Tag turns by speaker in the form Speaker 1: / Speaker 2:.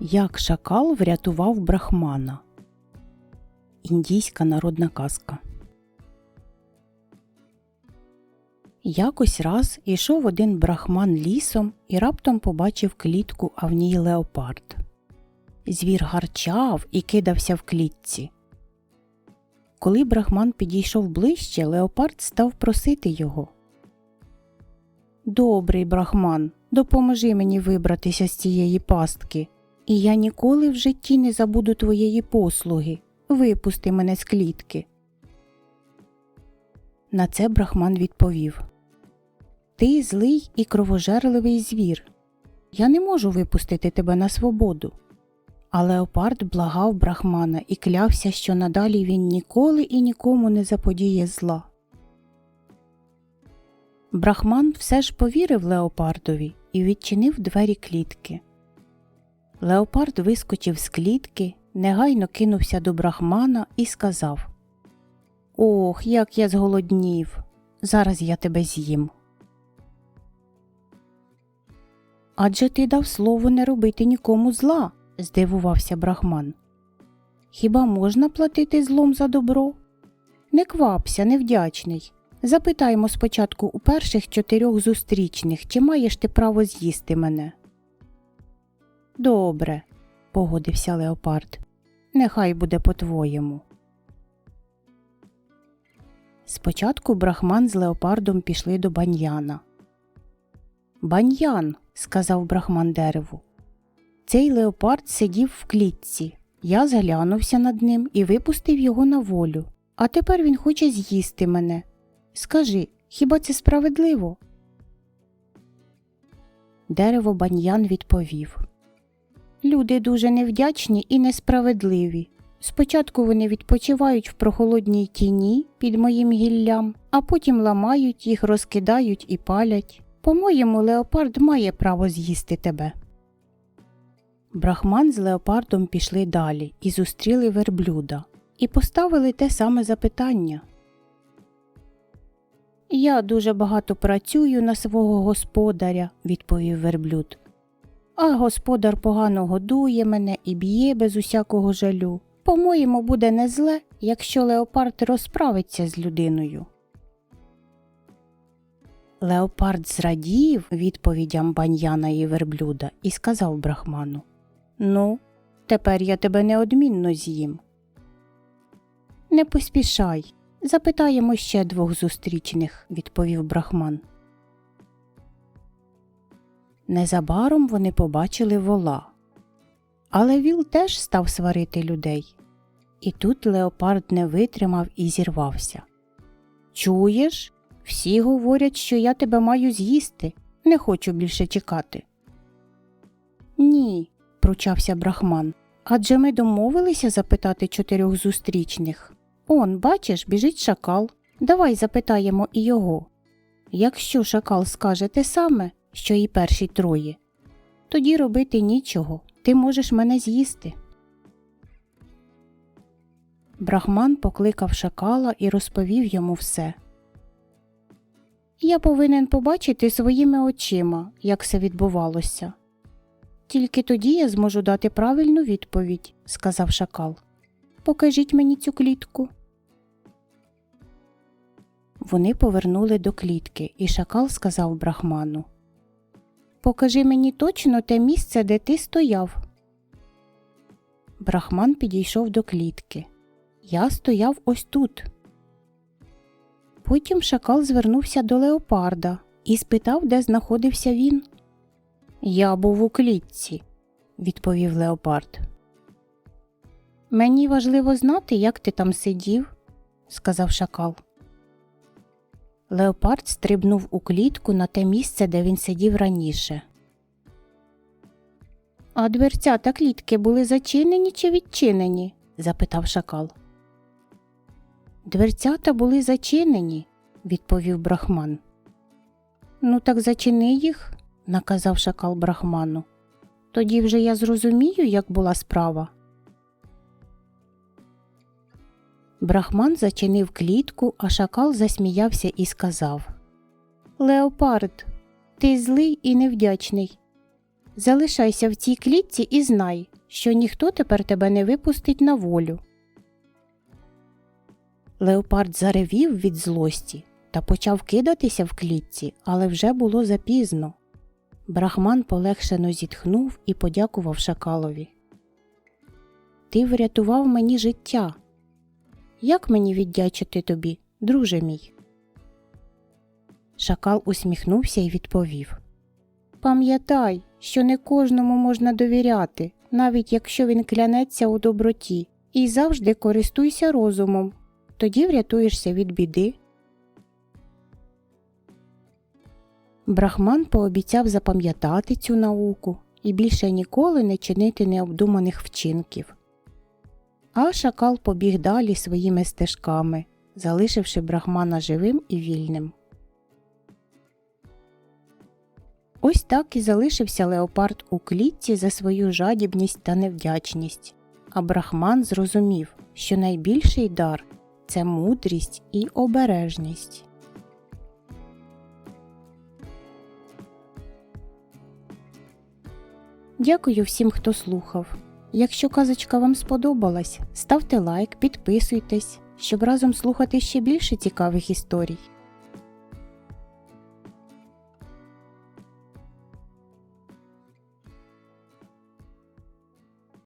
Speaker 1: Як шакал врятував брахмана. Індійська народна казка. Якось раз ішов один брахман лісом і раптом побачив клітку, а в ній леопард. Звір гарчав і кидався в клітці. Коли брахман підійшов ближче, леопард став просити його. Добрий брахман, допоможи мені вибратися з цієї пастки, і я ніколи в житті не забуду твоєї послуги. Випусти мене з клітки. На це брахман відповів Ти злий і кровожерливий звір. Я не можу випустити тебе на свободу. А леопард благав брахмана і клявся, що надалі він ніколи і нікому не заподіє зла. Брахман все ж повірив леопардові і відчинив двері клітки. Леопард вискочив з клітки, негайно кинувся до брахмана і сказав Ох, як я зголоднів. Зараз я тебе з'їм. Адже ти дав слово не робити нікому зла, здивувався брахман. Хіба можна платити злом за добро? Не квапся, невдячний. Запитаймо спочатку у перших чотирьох зустрічних, чи маєш ти право з'їсти мене. Добре, погодився леопард. Нехай буде по-твоєму. Спочатку брахман з леопардом пішли до баньяна. Баньян, сказав брахман дереву. Цей леопард сидів в клітці. Я зглянувся над ним і випустив його на волю. А тепер він хоче з'їсти мене. Скажи, хіба це справедливо? Дерево баньян відповів Люди дуже невдячні і несправедливі. Спочатку вони відпочивають в прохолодній тіні під моїм гіллям, а потім ламають їх, розкидають і палять. По-моєму, леопард має право з'їсти тебе. Брахман з леопардом пішли далі і зустріли верблюда, і поставили те саме запитання. Я дуже багато працюю на свого господаря, відповів верблюд. А господар погано годує мене і б'є без усякого жалю. По-моєму, буде не зле, якщо леопард розправиться з людиною. Леопард зрадів відповідям баньяна і верблюда і сказав брахману Ну, тепер я тебе неодмінно з'їм. Не поспішай. Запитаємо ще двох зустрічних, відповів брахман. Незабаром вони побачили вола. Але віл теж став сварити людей. І тут леопард не витримав і зірвався. Чуєш? Всі говорять, що я тебе маю з'їсти. Не хочу більше чекати. Ні, пручався брахман. Адже ми домовилися запитати чотирьох зустрічних. Он, бачиш, біжить шакал. Давай запитаємо і його. Якщо шакал скаже те саме, що і перші троє, тоді робити нічого, ти можеш мене з'їсти. Брахман покликав шакала і розповів йому все. Я повинен побачити своїми очима, як це відбувалося. Тільки тоді я зможу дати правильну відповідь, сказав шакал. Покажіть мені цю клітку. Вони повернули до клітки, і шакал сказав брахману Покажи мені точно те місце, де ти стояв. Брахман підійшов до клітки. Я стояв ось тут. Потім шакал звернувся до леопарда і спитав, де знаходився він. Я був у клітці, відповів леопард. Мені важливо знати, як ти там сидів, сказав шакал. Леопард стрибнув у клітку на те місце, де він сидів раніше. А дверця та клітки були зачинені чи відчинені? запитав шакал. Дверцята були зачинені, відповів брахман. Ну, так зачини їх, наказав шакал брахману. Тоді вже я зрозумію, як була справа. Брахман зачинив клітку, а шакал засміявся і сказав Леопард, ти злий і невдячний. Залишайся в цій клітці і знай, що ніхто тепер тебе не випустить на волю. Леопард заревів від злості та почав кидатися в клітці, але вже було запізно. Брахман полегшено зітхнув і подякував шакалові. Ти врятував мені життя. Як мені віддячити тобі, друже мій? Шакал усміхнувся і відповів Пам'ятай, що не кожному можна довіряти, навіть якщо він клянеться у доброті, і завжди користуйся розумом, тоді врятуєшся від біди. Брахман пообіцяв запам'ятати цю науку і більше ніколи не чинити необдуманих вчинків. А шакал побіг далі своїми стежками, залишивши брахмана живим і вільним. Ось так і залишився леопард у клітці за свою жадібність та невдячність. А брахман зрозумів, що найбільший дар це мудрість і обережність. Дякую всім, хто слухав. Якщо казочка вам сподобалась, ставте лайк, підписуйтесь, щоб разом слухати ще більше цікавих історій.